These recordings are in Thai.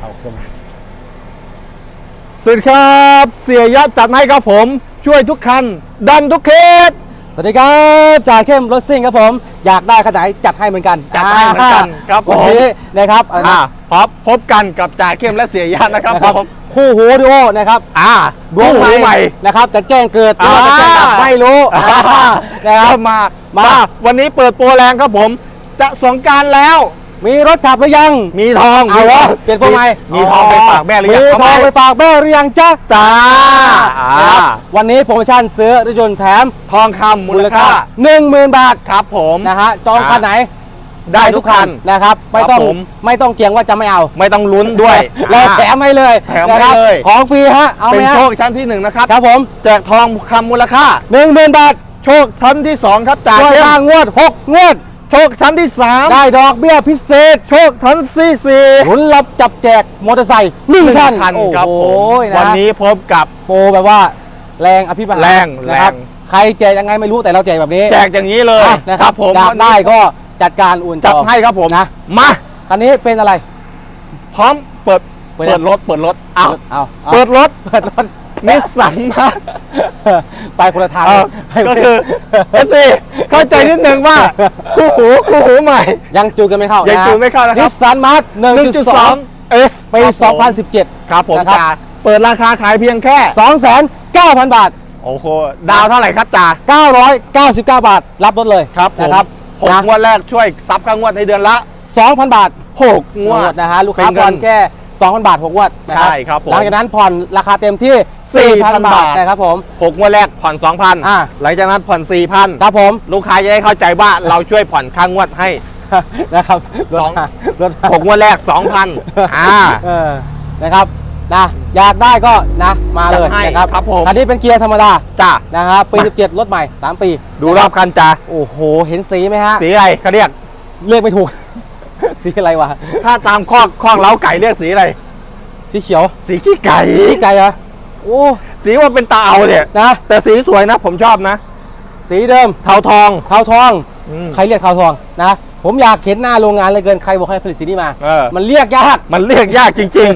เอาเครื่องมาสวัสดีครับ เสียยะจัดให้ครับผม ช่วยทุกคัน ดันทุกเคสสวัสดีครับจ่ายเข้มรถซิ่งครับผม อยากได้ขนาดไหนจัดให้เหมือนกันจัดให้เหมือนกันครับผม วันนี้นะครับอะไรอ่านะพบพบกันกับจ่าเข้มและเสียยะนะครับนะครับผมคู่หูดูโอนะครับอ่าดวงคู่หูใหม่ นะครับจะแจ้งเกิดหรือว่าจะแจ้งดับไม่รู้อ่านะครับ ก็มามา มา วันนี้เปิดโปรแรงครับผม จะสงกรารแล้ว มีรถขับหรือยัง มีทองเอาวะเปลี่ยนโปรใหม่มีทองไปฝากแม่หรือยังมีทองไปฝากแม่หรือยังจ๊ะจ้านะครับอ่าวันนี้โปรโมชั่นซื้อรถยนต์แถมทองคำมูลค่าหนึ่งหมื่นบาทครับผมนะฮะจองคันไหนได้ทุกคันนะครับ ไม่ต้องครับผมไม่ต้องเกี่ยงว่าจะไม่เอา ไม่ต้องลุ้นด้วย เราอ่าแถมให้เลยแถมให้นะครับเลยของฟรีฮะเอาไหเป็มนฮะโชคชั้นที่หนึ่งนะครับครับผมแจกทองคำมูลค่าหนึ่งหมื่นบาทโชคชั้นที่สองครับจ่าช่วยเข้มค่างวดหกงวด โชคชั้นที่สามได้ดอกเบี้ยพิเศษ โชคชั้นที่สี่หนุนรับจับแจกมอเตอร์ไซค์หนึ่งคันคันครับโอ้ผโหมนะวันนี้พบกับโปรแบบว่า แรงอภิมหาแรงนะครับแรงใครแจกยังไงไม่รู้แต่เราแจกแบบนี้ แจกอย่างนี้เลยอะนะครับผมอยากได้ก็จัดการอุ่นจจัดอให้ครับผมนะมาคันนี้เป็นอะไร พร้อมเปิดเปิดเปิดรถเปิดรถอ้าวเอาเอาเปิดรถเปิดรถ นิสสันมาไปคนละทางเออก็คือเอฟซีเข้าใจนิดนึงว่า คู่หูคู่หูใหม่ ยังจูนกันไม่เข้ายัยังจูนไม่เข้านะครับนิสสันมาร์ท1.2 1.2 S ปีครับผม2017 ครับผมนะครับจ่าเปิดราคาขายเพียงแค่ 2,900,000 บาท โอ้โห ดาวเท่าไหร่ครับจ่า999 บาท รับรถเลยครับผมนะครับหกนะงวดแรกช่วยซับค่างวดในเดือนละ 2,000 บาทหกงวดนะฮะลูกค้าเป็นเงินผ่อนแค่ 2,000 บาท 6 งวดนะครัใช่ครับผมหลังจากนั้นผ่อนราคาเต็มที่ 4,000 4,000 บาทบาทนะครับผม หกงวดแรกผ่อน2,000อ่าหลังจากนั้นผ่อน 4,000 ครับผม ลูกค้าจะได้เข้าใจว่าเราช่วยผ่อนค่างวดให้ นะครับสอง รถหกงวดแรก 2,000 อ่า เออนะครับนะอยากได้ก็นะมาเลยจัดให้นะครับครับผมคันนี้เป็นเกียร์ธรรมดาจ้านะครับปี 17 รถใหม่ 3 ปี ดูรอบคันจ้าโอ้โห เห็นสีไหมฮะ สีอะไรเขาเรียก เรียกไม่ถูก สีอะไรวะถ้าตามข้อข้องเล้าไก่เรียกสีอะไร สีเขียว สีขี้ไก่ สีไก่เหรอโอ้สีว่าเป็นตาเอาเนี่ยนะ แต่สีสวยนะ ผมชอบนะ สีเดิมเทาทอง เทาทองอืมใครเรียกเทาทองนะ ผมอยากเห็นหน้าโรงงานเลยเกินใครบอกให้ผลิตสีนี้มาเออมันเรียกยาก มันเรียกยากจริง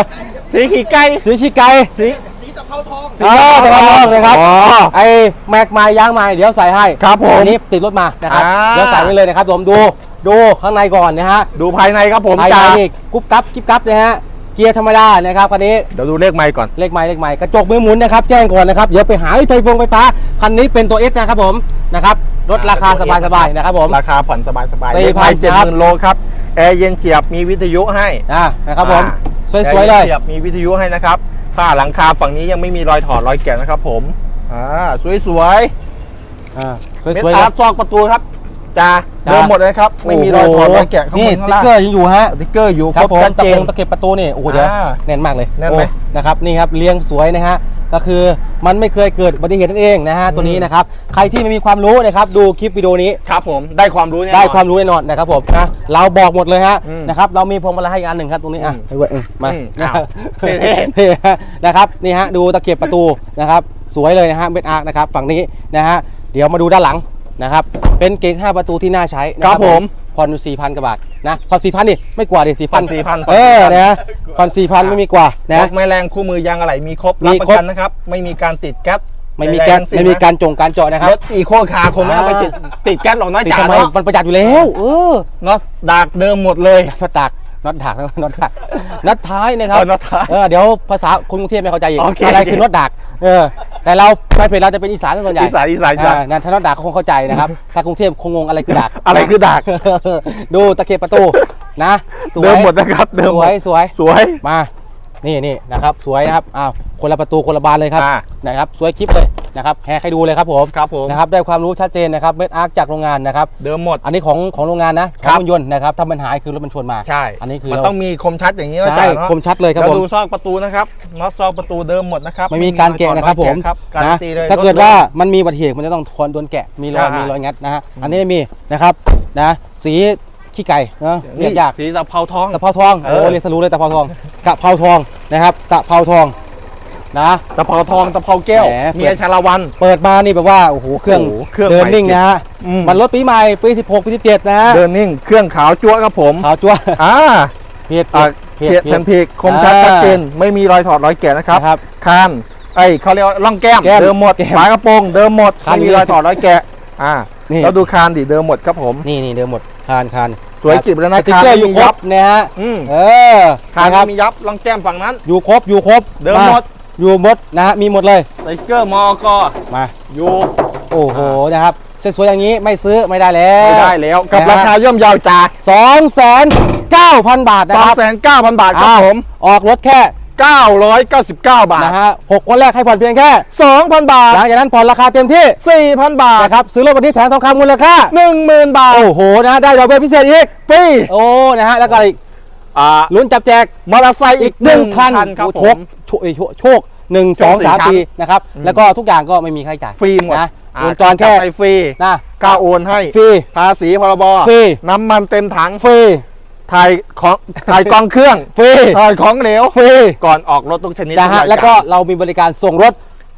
ๆ สีขี้ไก่ สีขี้ไก่ สีสีเออตะเภาทองนะครับอ๋อไอ้แม็กไม้ยางไม้เดี๋ยวใส่ให้ ครับผมอันนี้ติดรถมานะครับอ่าเดี๋ยวใส่ไปเลยนะครับผมดู ดูข้างในก่อนนะฮะดูภายในครับผมภายในจ้านี่กุ๊บกับกิ๊บกับนะฮะเกียร์ธรรมดานะครับคันนี้เดี๋ยวดูเลขไมค์ก่อน เลขไม้เลขไม้กระจกมือหมุนนะครับ แจ้งก่อนนะครับเดี๋ยวไปหาไฟฟงไฟฟ้าคันนี้เป็นตัวเอสนะครับผมนะครับรถราคาสบายๆนะครับผม ราคาผ่อนสบายสบาย4,000เลขไมค์เจ็ดครับหมื่นโลครับแอร์เย็นเฉียบมีวิทยุให้อ่านะครับผมอ่าสวยๆเลยแอร์นเฉียบมีวิทยุให้นะครับฝ้าหลังคาฝั่งนี้ยังไม่มีรอยถอดรอยแกะนะครับผมอ่าสวยอ่าๆสวยเม็ดๆเลอายร์ตซอกประตูครับ จ้าจ้า เดิมหมดเลยครับ ไม่มีรอยถอดรอยแกะข้างนี่บนสข้างติ๊กล่างเกอร์ยังอยู่ฮะสติ๊กเกอร์อยู่คครัรบบผมชัดตะเจปน งตะเข็บประตูนี่โอ้โหเดี๋ยวอ่าแน่นมากเลยแน่นไหมโอ้นะครับนี่ครับเลี้ยงสวยนะฮะก็คือมันไม่เคยเกิดอุบัติเหตุนั่นเองนะฮะตัวนี้นะครับใครที่ไม่มีความรู้นะครับดูคลิปวิดีโอนี้ ครับผมได้ความรู้แน่นอน ได้ความรู้แน่นอนนะครับผมนะเราบอกหมดเลยฮะอืมนะครับเรามีพวงมาลัยให้อีกอันหนึ่งครับตรงนี้อะอืมไปเว้ยอืมมาอืมนะอ้าวเท่นี่ฮะนะครับนี่ฮะดูตะเข็บประตูนะครับสวยเลยนะฮะเม็ดอาร์คนะครับฝั่งนี้นะฮะเดี๋ยวมาดูด้านหลัง นะครับ เป็นเก๋ง5 ประตูที่น่าใช้นะครับผม ผ่อนอยู่4,000กว่าบาทนะผ่อน4,000นี่ไม่กว่าดิ4,000ผ่อน4,000 เออนะผ่อน4,000ไม่มีกว่าบนะล็อกไม้แรงคู่มือยางอะไหล่มีครบมีรับประครบ กันนะครับ ไม่มีการติดแก๊สไม่มีการใดๆทั้งสิ้นไม่มีนะการจงการเจาะนะครับ รถอีโคคาร์คงไม่เอาไปติดติดแก๊สหรอกน้อยติดจ่าทำไมเนาะมันประหยัดอยู่แล้ว เออเนาะดากเดิมหมดเลย น็อตดักน็อตดักน็อตดักน็อตท้ายนะครับเออน็อตท้ายเออเดี๋ยวภาษาคนกรุงเทพไม่เข้าใจอีกโอเคอะไรคือน็อตดักเออ แต่เราไม่เป็นเราจะเป็นอีสานส่วนใหญ่อีสานอีสานอีสานอ่นั่นถ้าน็อตดักเขาคงเข้าใจนะครับถ้ากรุงเทพคงงงอะไรคือดักอะไรคือดักดูตะเข็บประตูนะสวยเดิมหมดนะครับเดิมสหมวดยสวยสวยมา นี่นี่นะครับสวยนะครับอ้าวคนละประตูคนละบานเลยครับอ่า นะครับสวยคลิปเลยนะครับแฮให้ดูเลยครับผมครับผมนะครับได้ความรู้ชัดเจนนะครับเม็ดอาร์คจากโรงงานนะครับเดิมหมด อันนี้ของของโรงงานนะขครัองบยนต์ยนต์นะครับถ้ามันหายคือรถมันชนมา ใช่อันนี้คือมันเรา ต้องมีคมชัดอย่างนี้นะใช่จ่าเนาะคมชัดเลยครับแล้วผมดูซอกประตูนะครับน็อตซอกประตูเดิมหมดนะครับไม่มีการแกะนะครับผมครับการันะนตีเลยถ้าเกิดรถว่ามันมีอุบัติเหตุมันจะต้องทนโดนแกะมีรอยใช่ มีรอยงัดนะฮะอันนี้ไม่มีนะครับนะสี ขี้ไก่นะเรียกยากสีตะเภาทองตะเภาทองเออโอ้เรียกสรู้เลยตะเภาทองกะเพราทองนะครับกะเพราทองนะตะเภาทองตะเภาแก้วแหมเมียชาละวัน เปิดมานี่แบบว่าโอ้โหเครื่องโอ้โหเครื่องเดินใหม่นิ่งนะฮะอืมมันรถปีใหม่ปี 16 ปี 17 นะฮะเดินนิ่งเครื่องขาวจั๊วะครับผมขาวจั่วอ่าเพียดอ่าเพจเพจแผ่นเพจคมชัดอ่าชัดเจนไม่มีรอยถอดรอยแกะนะครับนะครับคานไอ้เขาเรียกว่าร่องแก้มแก้มเดิมหมดแก้มฝากระโปรงเดิมหมดคานไม่มีนี้รอยถอดรอยแกะอ่านี่แล้วดูคานดิเดิมหมดครับผมนี่นี่เดิมหมดคานคาน สวยกริบเลยนะสติ๊กเกอร์คานอยู่มีครยับบนะฮะอืมเออคานนะครับมียับร่องแก้มฝั่งนั้น อยู่ครบอยู่ครบเดิมหมดาอยู่หมดนะฮะมีหมดเลยสติ๊กเกอร์มอกอมาอยู่โอ้โหนะครับสวยๆอย่างนี้ไม่ซื้อไม่ได้แล้วไม่ได้แล้ว กับนะฮะราคาย่อมเยาวจ้าสองแสนเก้าพันบาทนะสอคงรับแสนเก้าพันบาทครับอ้าวผม ออกรถแค่ 999 บาท นะฮะหกวันแรกให้ผ่อนเพียงแค่2,000 บาท หลังจากนั้นผ่อนราคาเต็มที่4,000 บาทนะครับซื้อรถวันนี้แถมทองคำมูลค่า10,000 บาท โอ้โหนะได้ดอกเบี้ยพิเศษอีกฟรีโอ้นะฮะแล้วก็อีกอ่าลุ้นจับแจกมอเตอร์ไซค์อีกหนึ่งคันครับโอ้ผโชมคโชคเอ้ยโชคโชคหนึ่งสองสี่สามชั้นปีนะครับอืมแล้วก็ทุกอย่างก็ไม่มีค่าใช้จ่ายฟรีหมดนะาวงจรแค่ไปฟรีนะค่าโอนให้ฟรีภาษีพรบฟรีน้ำมันเต็มถังฟรี ถ่ายของถ่ายกองเครื่องฟรีถ่ายของเหลวฟรีก่อนออกรถทุกชนิดนะฮะทุรายารแล้วก็เรามีบริการส่งรถ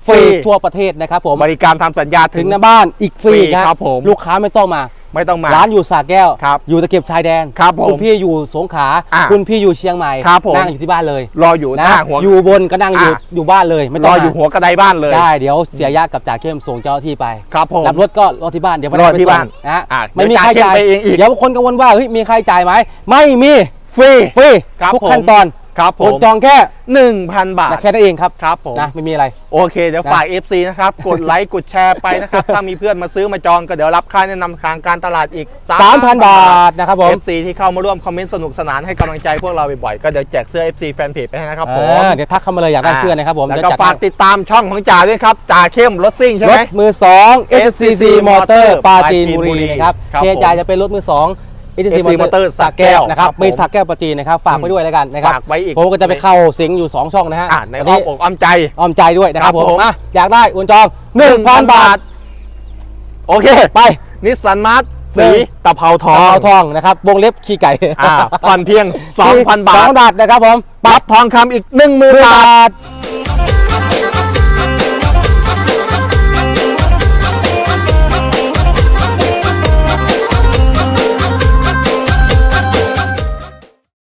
ฟรีฟรีทั่วประเทศนะครับผมบริการทำสัญญาถึถึงงหน้าบ้านอีกฟรีฟรีนะครับผมลูกค้าไม่ต้องมา ไม่ต้องมา ร้านอยู่สระแก้ว ครับอยู่ตะเข็บชายแดนครับผมณพี่อยู่สงขลาอะคุณพี่อยู่เชียงใหม่ครับผม นั่งอยู่ที่บ้านเลยรออยู่หนะน้าหัว อยู่บนก็นั่งอยู่อะ อยู่บ้านเลยไม่รต้องอมาอยู่หัวกระไดบ้านเลย ได้เดี๋ยวเสียยากกับจ่าเข้มส่งเจ้าหน้าที่ไป ครับผม รับรถก็รถที่บ้านเดี๋ยวพนักรงอที่ไปส่งบ้านนะฮะอะไม่มีเดี๋ยวค่าใช้จ่ายจ่ายเข้มไปเองอีก เดี๋ยวคนกังวลว่าเฮ้ยมีค่าใช้จ่ายไหมไม่มีฟรี ฟรีครับทุกผมขั้นตอน ครับผผมมจองแค่ 1,000 บาท แค่นั้นเองครับครับผมนะไม่มีอะไร โอเค เดี๋ยวฝาก FC นะครับ กดไลค์กดแชร์ไปนะครับ ถ้ามีเพื่อนมาซื้อมาจองก็เดี๋ยวรับค่าแนะนำทางการตลาดอีก 3,000 บาทนะครับผม FC ที่เข้ามาร่วมคอมเมนต์สนุกสนานให้กำลังใจพวกเราบ่อยๆก็เดี๋ยวแจกเสื้อ FC แฟนเพจไปให้นะครับผมอ่าเดี๋ยวทักเข้ามาเลยอยากได้เสื้อนะครับผมแล้วเดี๋ยก็จัดฝากให้ติดตามช่องของจ่าด้วยครับจ่าเข้มรถซิ่งใช่รไหมถมือสอง SCC Motor ปราจีนบุรีนะครับครับเพจใหญ่จะเป็นรถมือ สอง SCC SCC Motor Motor สระแก้วนะครับครับผมไม่สระแก้วปราจีนนะครับฝากไว้ด้วยแล้วกันนะครับฝากไว้อีกผมก็จะไปเข้าเสียงอยู่ 2 ช่องนะฮะอ่าในวันอ้อนี้มอกอ้อมใจอ้อมใจด้วยนะครับครับผมผมมาอยากได้อุ่นจอง1,000 บาท โอเคไปนิสสันมาร์ทสีตะเภาทอทงองทองนะครับ วงเล็บขี้ไก่อ่าผ่อนเพียง 2,000 บาสอทงบาทนะครับผมปรับทองคำอีก 10,000 บาทท